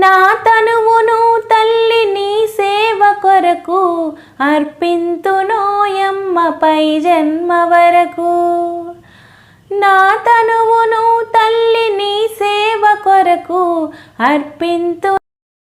నా తనువును తల్లి నీ సేవ కొరకు అర్పింతునోయమ్మ పై జన్మ వరకు. నా తనువును తల్లి నీ సేవ కొరకు అర్పింతు